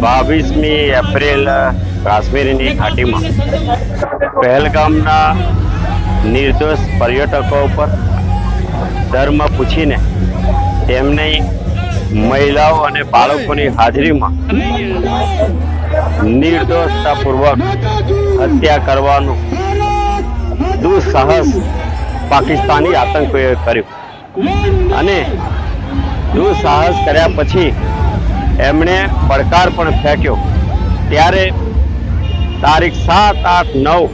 બાવીસમી એપ્રિલ કાશ્મીરની ઘાટીમાં પહેલગામના નિર્દોષ પર્યટકો ઉપર ધર્મ પૂછીને તેમની મહિલાઓ અને બાળકોની હાજરીમાં નિર્દોષતાપૂર્વક હત્યા કરવાનું દુઃસાહસ પાકિસ્તાની આતંકીઓએ કર્યું. અને દુઃસાહસ કર્યા પછી એમણે પડકાર પણ ફેંક્યો. ત્યારે તારીખ સાત, આઠ, નવ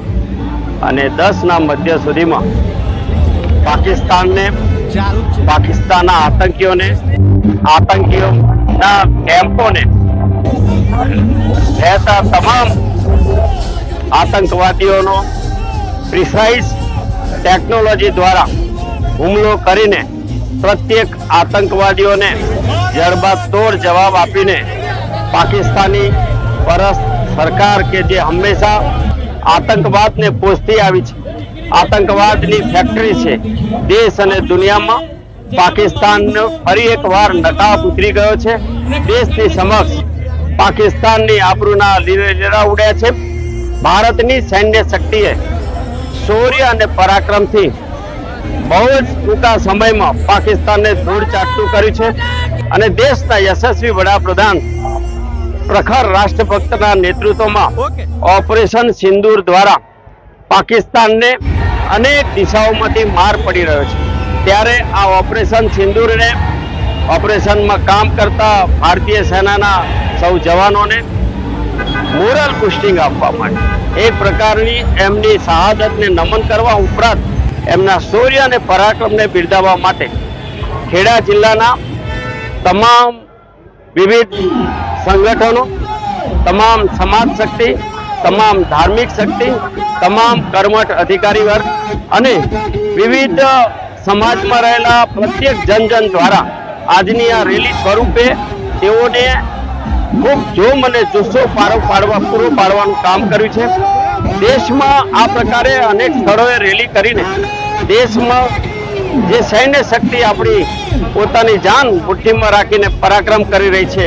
અને દસના મધ્ય સુધીમાં પાકિસ્તાનને પાકિસ્તાનના આતંકીઓને, આતંકીઓના કેમ્પોને રહેતા તમામ આતંકવાદીઓનો પ્રિસાઇઝ ટેકનોલોજી દ્વારા હુમલો કરીને પ્રત્યેક આતંકવાદીઓને જડબાતોડ જવાબ આપીને પાકિસ્તાની પરસ્ત સરકાર કે જે હંમેશા આતંકવાદને પોષતી આવી છે. આતંકવાદની ફેક્ટરી છે. દેશ અને દુનિયામાં પાકિસ્તાન ફરી એકવાર નકાબ ઉતરી ગયો છે. દેશની સમક્ષ પાકિસ્તાનની આબરૂના લીરા ઉડ્યા છે. ભારતની સૈન્ય શક્તિએ શૌર્ય અને પરાક્રમથી બહુ જ ટૂંકા સમયમાં પાકિસ્તાનને ધૂળ ચાટતું કર્યું છે અને દેશના યશસ્વી વડાપ્રધાન પ્રખર રાષ્ટ્રભક્તના નેતૃત્વમાં ઓપરેશન સિંદૂર દ્વારા પાકિસ્તાનને અનેક દિશાઓમાંથી માર પડી રહ્યો છે. ત્યારે આ ઓપરેશન સિંદૂરને ઓપરેશનમાં કામ કરતા ભારતીય સેનાના સૌ જવાનોને મોરલ બુસ્ટિંગ આપવા માટે. એ પ્રકારની એમની શહાદતને નમન કરવા ઉપરાંત એમના શૌર્ય અને પરાક્રમને બિરદાવવા માટે ખેડા જિલ્લાના તમામ વિવિધ સંગઠનો, તમામ સમાજ શક્તિ, તમામ ધાર્મિક શક્તિ, તમામ કર્મઠ અધિકારી વર્ગ અને વિવિધ સમાજમાં રહેલા પ્રત્યેક જનજન દ્વારા આજની આ રેલી સ્વરૂપે તેઓને ખૂબ જોમ અને જુસ્સો પારો પાડવા, પૂરો પાડવાનું કામ કર્યું છે. દેશમાં આ પ્રકારે અનેક સ્થળોએ રેલી કરીને દેશમાં જે સૈન્ય શક્તિ આપણી પોતાની જાન મુઠ્ઠીમાં રાખીને પરાક્રમ કરી રહી છે,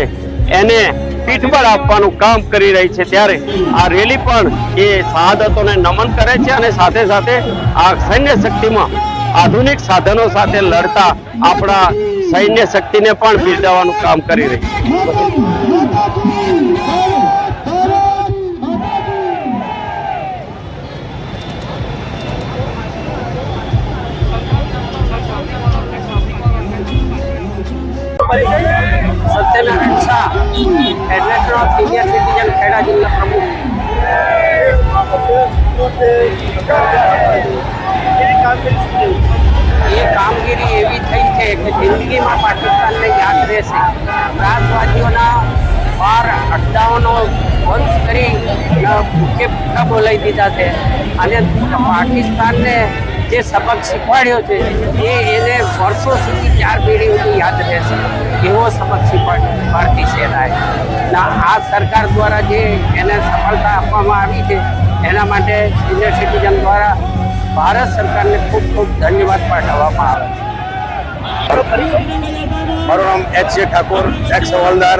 એને પીઠબળ આપવાનું કામ કરી રહી છે, ત્યારે આ રેલી પણ એ શહાદતોને નમન કરે છે અને સાથે સાથે આ સૈન્ય શક્તિમાં આધુનિક સાધનો સાથે લડતા આપણા સૈન્ય શક્તિને પણ બિરદાવવાનું કામ કરી રહી છે. Satyanarayan Shah federation of senior citizen Kheda જિલ્લા પ્રમુખ એ કામગીરી એવી થઈ છે કે જિંદગીમાં પાકિસ્તાનને યાદ રહેશે ત્રાસવાદીઓના બાર અડ્ડાઓનો વંશ કરી મુખ્ય ભૂખા બોલાવી દીધા છે. અને પાકિસ્તાનને જે સબક શીખવાડ્યો છે, એ એને વર્ષો સુધી ચાર પેઢી સુધી યાદ રહેશે. એવો સબક શીખવાડ્યો ભારતીય સેનાએ. આ સરકાર દ્વારા જે એને સફળતા આપવામાં આવી છે, એના માટે સિનિયર સિટીઝન દ્વારા ભારત સરકારને ખૂબ ખૂબ ધન્યવાદ પાઠવવામાં આવે છે. મારું નામ એચ જે ઠાકોર એક્સ હવાલદાર,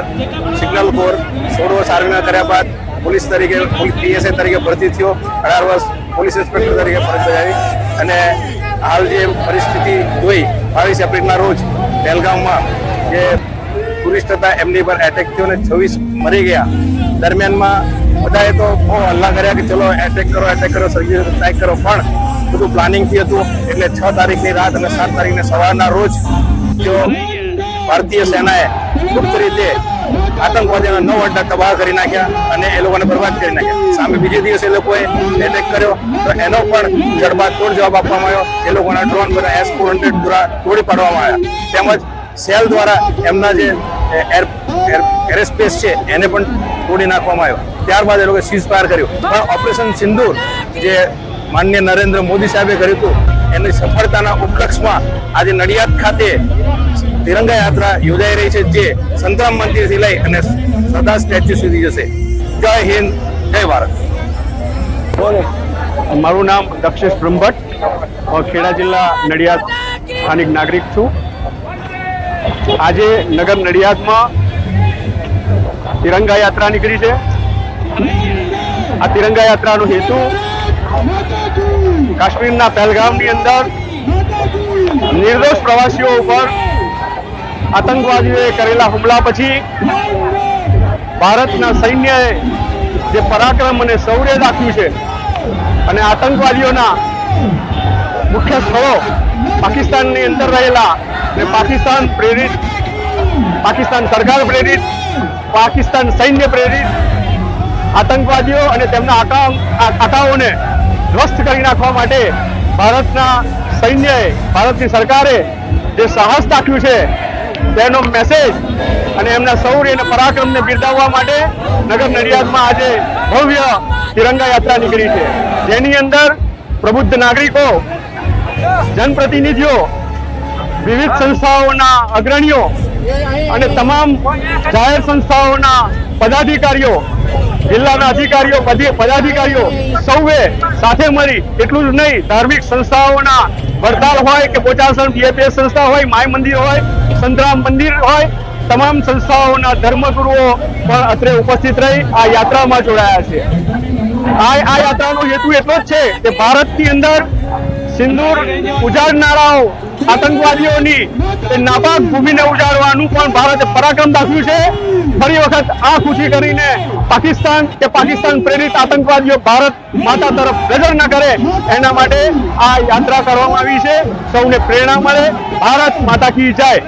સિગ્નલ કોર, સોળ વર્ષ આર્મીમાં કર્યા બાદ પોલીસ તરીકે પીએસએ તરીકે ભરતી થયો. અઢાર વર્ષ પોલીસ ઇન્સ્પેક્ટર તરીકે ફરજ બજાવી અને હાલ જે પરિસ્થિતિ જોઈ, બાવીસ એપ્રિલના રોજ પહેલગામમાં જે ટુરિસ્ટ હતા, એમની પર એટેક થયો અને છવ્વીસ મરી ગયા. દરમિયાનમાં બધાએ તો બહુ હલ્લા કર્યા કે ચલો એટેક કરો એટેક કરો સર્જિકલ સ્ટ્રાઇક કરો. પણ બધું પ્લાનિંગથી હતું. એટલે છ તારીખની રાત અને સાત તારીખને સવારના રોજ જો ભારતીય સેનાએ ગુપ્ત રીતે આતંકવાદીઓના નવ અડ્ડા તબાહ કરી નાખ્યા અને એ લોકોને બરબાદ કરી નાખ્યા. સામે બીજે દિવસે એ લોકોએ એટેક કર્યો. તો એનો પણ જડબાતોડ જવાબ આપવામાં આવ્યો. એ લોકોના ડ્રોન બધા એસ ફોર હંડ્રેડ દ્વારા તોડી પાડવામાં આવ્યા. તેમજ સેલ દ્વારા એમના જે એર એરસ્પેસ છે, એને પણ તોડી નાખવામાં આવ્યો. ત્યારબાદ એ લોકોએ સીઝ ફાયર કર્યું. પણ ઓપરેશન સિંદૂર જે માનનીય નરેન્દ્ર મોદી સાહેબે કર્યું હતું, એની સફળતાના ઉપલક્ષમાં આજે નડિયાદ ખાતે તિરંગા યાત્રા યોજાઈ રહી છે, જે સંતરામ મંદિરથી લઈ અને સરદાર સ્ટેચ્યુ સુધી જશે. જય હિન્દ, જય ભારત. મારું નામ દક્ષેશ બ્રહ્મભટ્ટ. હું ખેડા જિલ્લા નડિયાદ સ્થાનિક નાગરિક છું. આજે નગર નડિયાદમાં તિરંગા યાત્રા નીકળી છે. આ તિરંગા યાત્રાનો હેતુ કાશ્મીરના પહેલગામની અંદર નિર્દોષ પ્રવાસીઓ ઉપર આતંકવાદીઓએ કરેલા હુમલા પછી ભારતના સૈન્યએ જે પરાક્રમ અને શૌર્ય દાખ્યું છે અને આતંકવાદીઓના મુખ્ય સ્થળો પાકિસ્તાનની અંદર રહેલા અને પાકિસ્તાન પ્રેરિત, પાકિસ્તાન સરકાર પ્રેરિત, પાકિસ્તાન સૈન્ય પ્રેરિત આતંકવાદીઓ અને તેમના આકાઓને ધ્વસ્ત કરી નાખવા માટે ભારતના સૈન્યએ, ભારતની સરકારે જે સાહસ દાખ્યું છે તેનો મેસેજ અને એમના શૌર્ય અને પરાક્રમને બિરદાવવા માટે નગર નડિયાદમાં આજે ભવ્ય તિરંગા યાત્રા નીકળી છે. જેની અંદર પ્રબુદ્ધ નાગરિકો, જનપ્રતિનિધિઓ, વિવિધ સંસ્થાઓના અગ્રણીઓ અને તમામ જાહેર સંસ્થાઓના પદાધિકારીઓ, જિલ્લાના અધિકારીઓ પદી- પદાધિકારીઓ સૌએ સાથે મળી એટલું જ નહીં, ધાર્મિક સંસ્થાઓના વડતાલ હોય કે પોચાસણ બીએપીએસ સંસ્થા હોય, માય મંદિર હોય, સંતરામ મંદિર હોય, તમામ સંસ્થાઓના ધર્મગુરુઓ પણ અત્રે ઉપસ્થિત રહી આ યાત્રામાં જોડાયા છે. આ આ યાત્રાનો હેતુ એટલો જ છે કે ભારતની અંદર સિંદૂર ઉજાડનારાઓ આતંકવાદીઓની નાપાક ભૂમિને ઉજાડવાનું પણ ભારતે પરાક્રમ દાખવ્યું છે. ફરી વખત આ ખુશી કરીને પાકિસ્તાન કે પાકિસ્તાન પ્રેરિત આતંકવાદીઓ ભારત માતા તરફ નજર ન કરે, એના માટે આ યાત્રા કરવામાં આવી છે. સૌને પ્રેરણા મળે. ભારત માતા કી જાય.